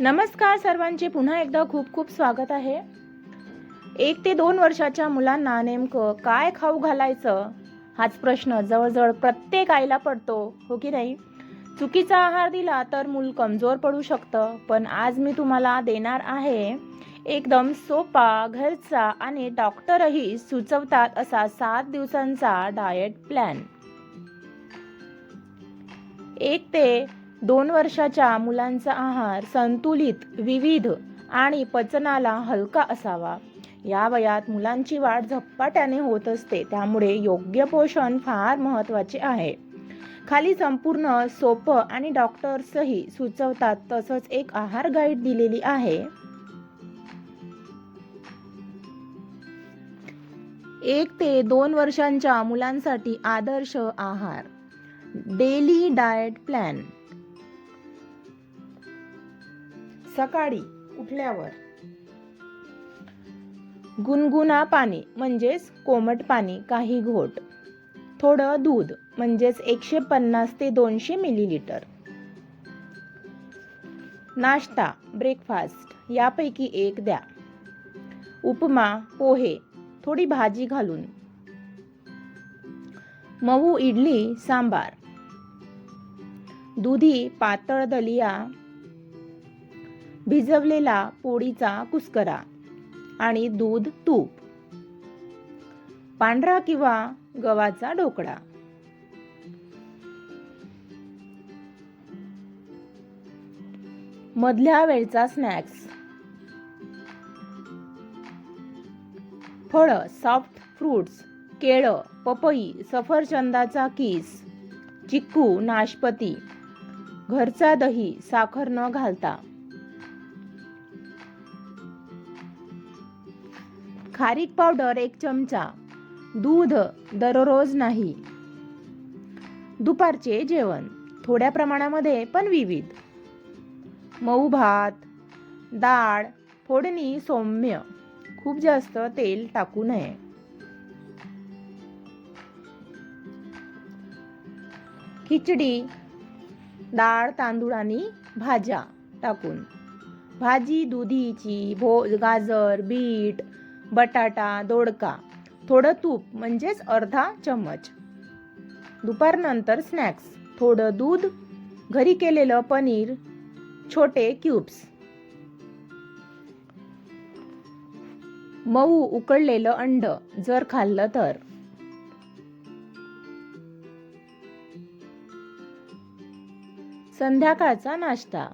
नमस्कार सर्वांचे पुन्हा एकदा खूप खूप स्वागत आहे. एक ते दोन वर्षाच्या मुलांना नेमकं काय खाऊ घालायचं? हाच प्रश्न जवळजवळ प्रत्येक आईला पडतो हो की नाही? चुकीचा आहार दिला तर मूल कमजोर पडू शकतं पण आज मी तुम्हाला देणार आहे एकदम सोपा घरचा आणि डॉक्टरही सुचवतात असा सात दिवसांचा डाएट प्लॅन एक ते दोन वर्षाच्या मुलांचा आहार संतुलित विविध आणि पचनाला हलका असावा. या वयात मुलांची वाढ झपाट्याने होत असते त्यामुळे योग्य पोषण फार महत्त्वाचे आहे. खाली संपूर्ण सोपं आणि डॉक्टर्सही सुचवतात तसंच एक आहार गाईड दिलेली आहे. एक ते दोन वर्षांच्या मुलांसाठी आदर्श आहार. Daily diet plan. सकाळी उठल्यावर. गुनगुना पाणी म्हणजेच कोमट पाणी काही घोट. थोडं दूध म्हणजेच एकशे पन्नास ते दोनशे मिलीलिटर. नाश्ता ब्रेकफास्ट यापैकी एक द्या. उपमा पोहे थोडी भाजी घालून. मऊ इडली सांबार. दुधी पातळ दलिया भिजवलेला पोळीचा कुस्करा आणि दूध तूप. पांढरा किंवा गव्हाचा ढोकळा. मधल्या वेळचा स्नॅक्स. फळं सॉफ्ट फ्रूट्स केळं पपई सफरचंदाचा किस चिक्कू नाशपती. घरचा दही साखर न घालता. खारीक पावडर एक चमचा. दूध दररोज नाही. दुपारचे जेवण. थोड्या प्रमाणामध्ये पण विविध. मऊ भात डाळ फोडणी सौम्य. खूप जास्त तेल टाकू नये. खिचडी डाळ तांदूळ आणि भाज्या टाकून. भाजी दुधीची भो गाजर बीट बटाटा दोडका थोडं तूप म्हणजेच अर्धा चम्मच. दुपारनंतर स्नॅक्स थोडं दूध घरी केलेलं पनीर छोटे क्यूब्स. मऊ उकळलेलं अंड जर खाल्लं तर. संध्याकाळचा नाश्ता.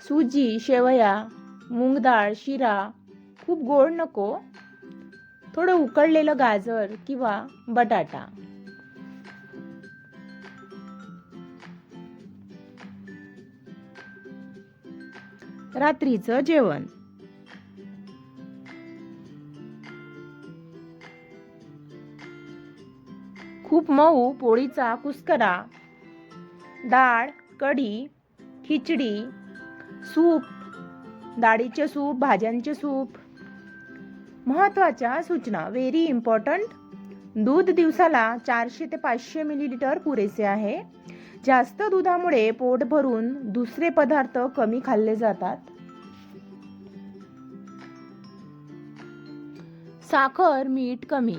सुजी शेवया मूग डाळ शिरा खूप गोड नको. थोडं उकळलेलं गाजर किंवा बटाटा. रात्रीचं जेवण. खूप मऊ पोळीचा कुस्करा. डाळ कढी खिचडी सूप डाळीचे सूप भाज्यांचे सूप. महत्त्वाच्या सूचना. व्हेरी इम्पॉर्टंट दूध दिवसाला चारशे ते पाचशे मिलीलिटर पुरेसे आहे. जास्त दुधामुळे पोट भरून दुसरे पदार्थ कमी खाल्ले जातात. साखर मीठ कमी.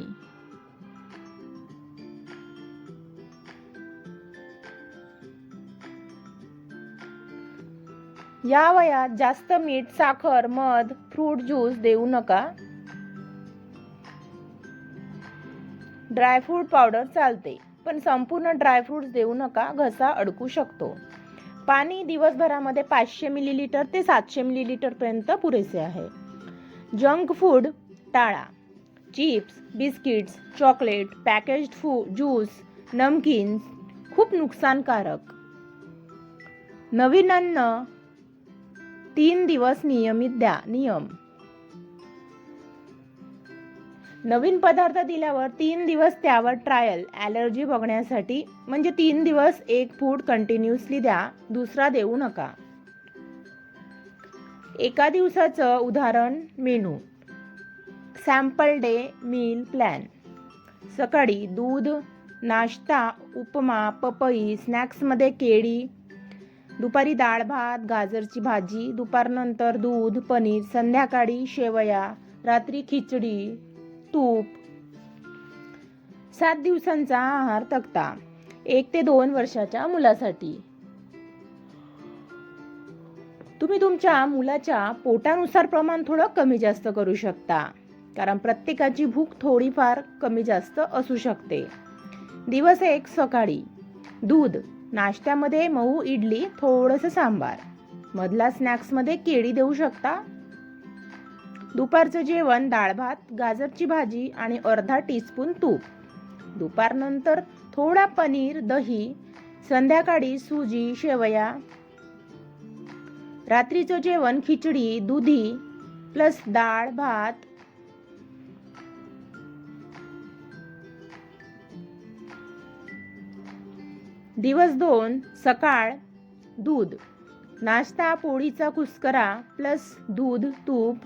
या वयात जास्त मीठ साखर मध फ्रूट ज्यूस देऊ नका. ड्रायफ्रूट पावडर चालते पण संपूर्ण ड्रायफ्रूट्स देऊ नका घसा अडकू शकतो. पाणी दिवसभरामध्ये पाचशे मिलीलिटर ते सातशे मिलीलिटर पर्यंत पुरेसे आहे. जंक फूड टाळा. Chips biscuits chocolate packaged food juice namkeens खूप नुकसानकारक. नवीन अन्न तीन दिवस नियमित द्या. नियम. नवीन पदार्थ दिल्यावर तीन दिवस त्यावर ट्रायल ॲलर्जी बघण्यासाठी म्हणजे तीन दिवस एक फूड कंटिन्युअसली द्या दुसरा देऊ नका. एका दिवसाचं उदाहरण menu sample day meal plan सकाळी दूध नाश्ता उपमा पपई स्नॅक्समध्ये केळी दुपारी डाळ भात गाजरची भाजी दुपारनंतर दूध पनीर संध्याकाळी शेवया रात्री खिचडी तूप. सात दिवसांचा आहार तक्ता. एक ते दोन वर्षाच्या मुलासाठी. तुम्ही तुमच्या मुलाच्या पोटानुसार प्रमाण थोडं कमी जास्त करू शकता. कारण प्रत्येकाची भूक थोडीफार कमी जास्त असू शकते. दिवस एक सकाळी. दूध. नाश्त्यामध्ये मऊ इडली थोडंसं सांबार. मधला स्नॅक्समध्ये केळी देऊ शकता? दुपारचं जेवण डाळ भात गाजरची भाजी आणि अर्धा टीस्पून तूप. दुपारनंतर थोडा पनीर दही संध्याकाळी सुजी शेवया. रात्रीचं जेवण खिचडी दुधी प्लस डाळ भात दिवस दोन सकाळ दूध. नाश्ता पोळीचा कुस्करा प्लस दूध तूप.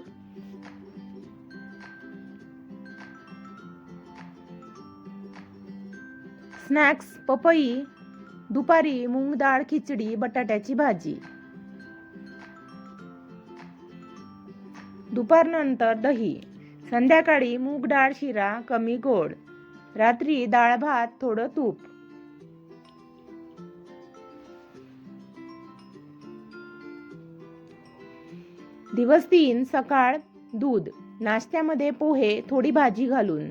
स्नॅक्स पपई दुपारी मूग डाळ खिचडी बटाट्याची भाजी. दुपारनंतर दही. संध्याकाळी मूग डाळ शिरा कमी गोड. रात्री डाळ भात थोडं तूप. दिवस तीन सकाळ दूध नाश्त्यामध्ये पोहे थोडी भाजी घालून.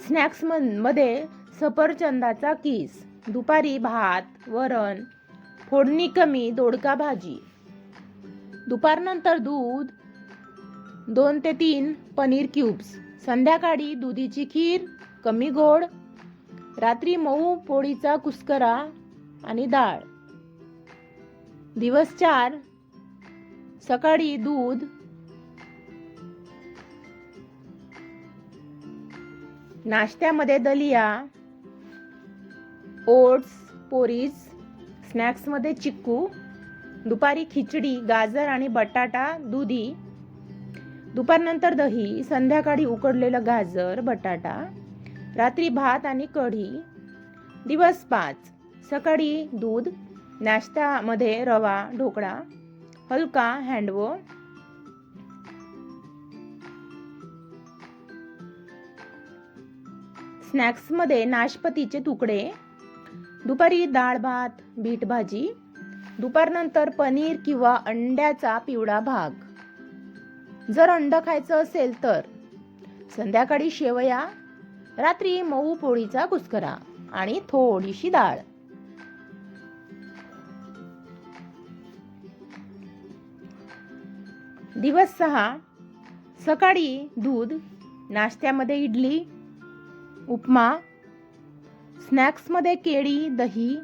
स्नॅक्समध्ये सफरचंदाचा किस दुपारी भात वरण फोडणी कमी दोडका भाजी. दुपारनंतर दूध दोन ते तीन पनीर क्यूब्स. संध्याकाळी दुधीची खीर कमी गोड. रात्री मऊ पोळीचा कुस्करा आणि डाळ. दिवस चार सकाळी दूध नाश्त्यामध्ये दलिया ओट्स पोरीज स्नॅक्समध्ये चिक्कू दुपारी खिचडी गाजर आणि बटाटा दुधी दुपारनंतर दही संध्याकाळी उकडलेलं गाजर बटाटा रात्री भात आणि कढी दिवस पाच सकाळी दूध नाश्त्यामध्ये रवा ढोकळा हलका हँडवो स्नॅक्समध्ये नाशपतीचे तुकडे दुपारी डाळ भात बीट भाजी दुपारनंतर पनीर किंवा अंड्याचा पिवळा भाग. जर अंड खायचं असेल तर संध्याकाळी शेवया रात्री मऊ पोळीचा कुस्करा आणि थोडीशी डाळ. दिवस सहा सकाळी दूध नाश्त्यामध्ये इडली उपमा स्नॅक्समध्ये केळी दही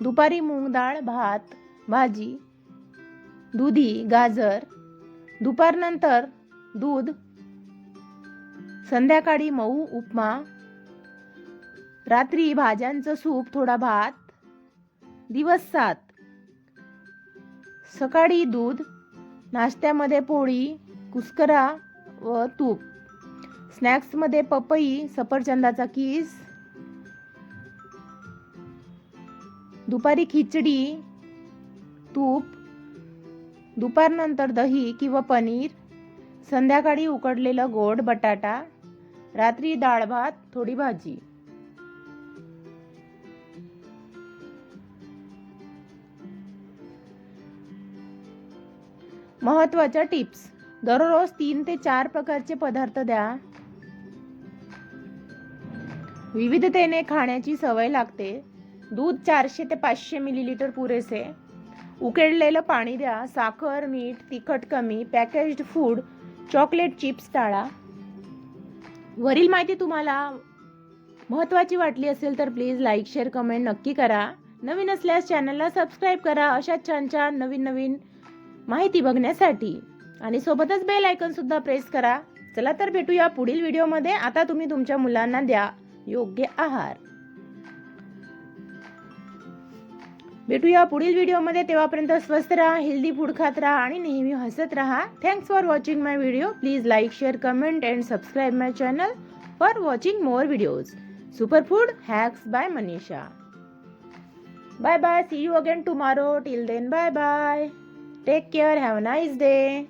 दुपारी मूग डाळ भात भाजी दुधी गाजर दुपारनंतर दूध संध्याकाळी मऊ उपमा रात्री भाज्यांचं सूप थोडा भात दिवस सात सकाळी दूध नाश्त्यामध्ये पोळी कुस्करा व तूप. स्नॅक्समध्ये पपई सफरचंदाचा किस. दुपारी खिचडी तूप. दुपारनंतर दही किंवा पनीर. संध्याकाळी उकडलेलं गोड बटाटा. रात्री डाळ भात थोडी भाजी. महत्त्वाच्या टिप्स. दररोज तीन ते चार प्रकारचे पदार्थ द्या. विविधतेने खाण्याची सवय लागते. दूध चारशे ते पाचशे मिलीलिटर पुरेसे. उकडलेलं पाणी द्या. साखर मीठ तिखट कमी. पॅकेज्ड फूड चॉकलेट चिप्स टाळा. वरील माहिती तुम्हाला महत्त्वाची वाटली असेल तर प्लीज लाईक शेअर कमेंट नक्की करा. नवीन असल्यास चॅनलला सबस्क्राईब करा. अशा छान छान नवीन नवीन माहिती बघण्यासाठी. आणि सोबतच बेल आयकन सुद्धा प्रेस करा. चला तर भेटूया पुढील व्हिडिओमध्ये आता तुम्ही तुमच्या मुलांना द्या. योग्य आहार. भेटूया पुढील व्हिडिओमध्ये तेव्हापर्यंत स्वस्त राहा हेल्दी फूड खात राहा आणि नेहमी हसत राहा. Thanks for watching my video please like share comment and subscribe my channel for watching more videos super food hacks bye Manisha bye bye see you again tomorrow till then bye bye Take care. Have a nice day.